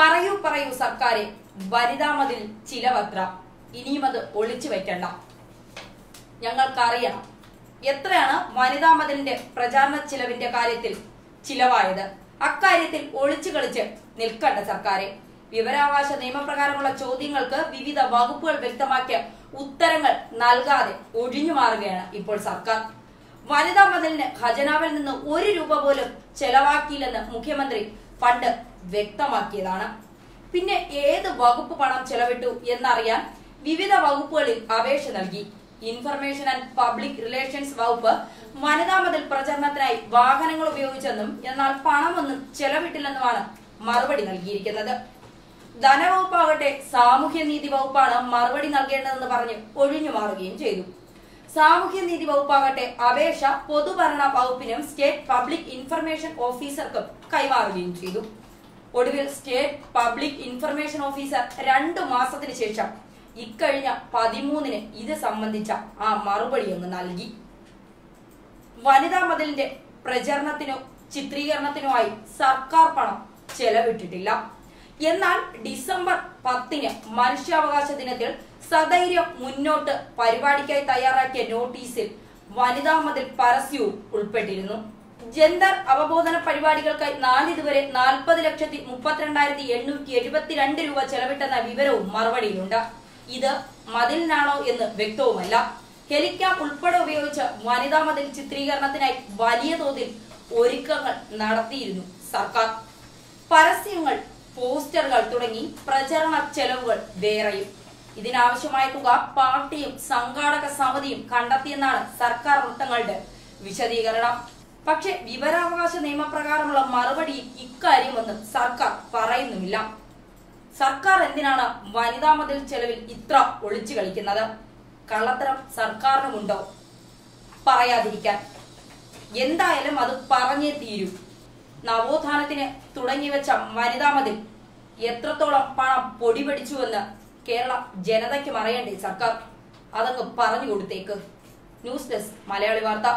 പറയൂ പറയൂ സർക്കാരെ. വനിതാ മതിൽ ചിലവത്ര. ഇനിയും അത് ഒളിച്ചു വെക്കണ്ട. ഞങ്ങൾക്കറിയണം എത്രയാണ് വനിതാ മതിലിന്റെ പ്രചാരണ ചിലവിന്റെ കാര്യത്തിൽ ചിലവായത്. അക്കാര്യത്തിൽ ഒളിച്ചു കളിച്ച് നിൽക്കണ്ട സർക്കാരെ. വിവരാവകാശ നിയമപ്രകാരമുള്ള ചോദ്യങ്ങൾക്ക് വിവിധ വകുപ്പുകൾ വ്യക്തമാക്കിയ ഉത്തരങ്ങൾ നൽകാതെ ഒഴിഞ്ഞു മാറുകയാണ് ഇപ്പോൾ സർക്കാർ. വനിതാ മതിലിന് ഖജനാവിൽ നിന്ന് ഒരു രൂപ പോലും ചെലവാക്കിയില്ലെന്ന് മുഖ്യമന്ത്രി പണ്ട് വ്യക്തമാക്കിയതാണ്. പിന്നെ ഏത് വകുപ്പ് പണം ചെലവിട്ടു എന്നറിയാൻ വിവിധ വകുപ്പുകളിൽ അപേക്ഷ നൽകി. ഇൻഫർമേഷൻ ആൻഡ് പബ്ലിക് റിലേഷൻസ് വകുപ്പ് വനിതാ മതിൽ പ്രചരണത്തിനായി വാഹനങ്ങൾ ഉപയോഗിച്ചെന്നും എന്നാൽ പണമൊന്നും ചെലവിട്ടില്ലെന്നുമാണ് മറുപടി നൽകിയിരിക്കുന്നത്. ധനവകുപ്പാകട്ടെ സാമൂഹ്യനീതി വകുപ്പാണ് മറുപടി നൽകേണ്ടതെന്ന് പറഞ്ഞ് ഒഴിഞ്ഞു മാറുകയും ചെയ്തു. സാമൂഹ്യനീതി വകുപ്പാകട്ടെ അപേക്ഷ പൊതുഭരണ വകുപ്പിനും സ്റ്റേറ്റ് പബ്ലിക് ഇൻഫർമേഷൻ ഓഫീസർക്കും കൈമാറുകയും ചെയ്തു. ഒടുവിൽ സ്റ്റേറ്റ് പബ്ലിക് ഇൻഫർമേഷൻ ഓഫീസർ രണ്ടു മാസത്തിനു ശേഷം ഇക്കഴിഞ്ഞ പതിമൂന്നിന് ഇത് സംബന്ധിച്ച ആ മറുപടി ഒന്ന് നൽകി. വനിതാ മതിലിന്റെ പ്രചരണത്തിനോ ചിത്രീകരണത്തിനുമായി സർക്കാർ പണം ചെലവിട്ടിട്ടില്ല. എന്നാൽ ഡിസംബർ പത്തിന് മനുഷ്യാവകാശ ദിനത്തിൽ സധൈര്യം മുന്നോട്ട് പരിപാടിക്കായി തയ്യാറാക്കിയ നോട്ടീസിൽ വനിതാ മതിൽ പരസ്യവും ഉൾപ്പെട്ടിരുന്നു. ജെൻഡർ അവബോധന പരിപാടികൾക്കായി നാളിതുവരെ നാൽപ്പത് ലക്ഷത്തി മുപ്പത്തിരണ്ടായിരത്തി എണ്ണൂറ്റി എഴുപത്തിരണ്ട് രൂപ ചെലവിട്ടെന്ന വിവരവും മറുപടിയിലുണ്ട്. ഇത് മതിലിനാണോ എന്ന് വ്യക്തവുമല്ല. ഹെലിക്യാം ഉൾപ്പെടെ ഉപയോഗിച്ച് വനിതാ മതിൽ ചിത്രീകരണത്തിനായി വലിയ തോതിൽ ഒരുക്കങ്ങൾ നടത്തിയിരുന്നു സർക്കാർ. പരസ്യങ്ങൾ പോസ്റ്ററുകൾ തുടങ്ങി പ്രചരണ ചെലവുകൾ വേറെയും. ഇതിനാവശ്യമായ തുക പാർട്ടിയും സംഘാടക സമിതിയും കണ്ടെത്തിയെന്നാണ് സർക്കാർ വൃത്തങ്ങളുടെ വിശദീകരണം. പക്ഷേ വിവരാവകാശ നിയമപ്രകാരമുള്ള മറുപടി ഇക്കാര്യമൊന്നും സർക്കാർ പറയുന്നുമില്ല. സർക്കാർ എന്തിനാണ് വനിതാ മതിൽ ചെലവിൽ ഇത്ര ഒളിച്ചു കളിക്കുന്നത്? കള്ളത്തരം സർക്കാരിനുമുണ്ടോ? പറയാതിരിക്കാൻ. എന്തായാലും അത് പറഞ്ഞേ തീരൂ. നവോത്ഥാനത്തിന് തുടങ്ങിവെച്ച വനിതാ മതിൽ എത്രത്തോളം പണം പൊടിപടിച്ചുവെന്ന് കേരള ജനതയ്ക്കും അറിയണ്ടേ സർക്കാർ? അതങ്ങ് പറഞ്ഞു കൊടുത്തേക്ക്. ന്യൂസ് ഡെസ്ക് മലയാളി വാർത്ത.